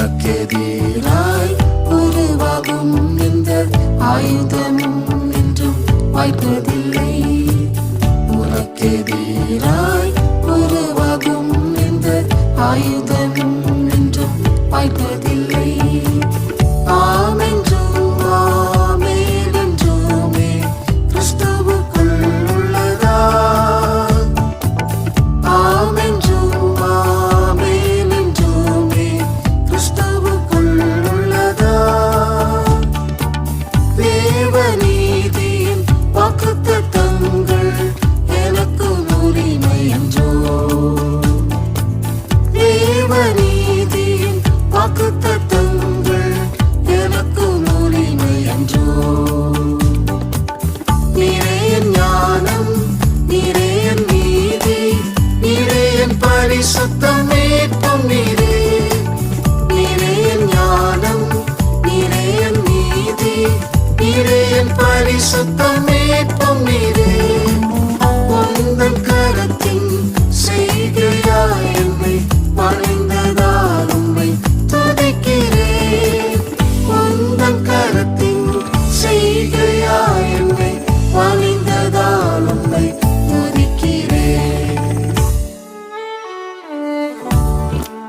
உமக்கெதிராய் உருவாகும் எந்த ஆயுதமும் என்றும் வாய்ப்பதில்லை. உனக்கெதிராய் உருவாகும் எந்த ஆயுதமும் என்றும் வாய்ப்பதில்லை. piece of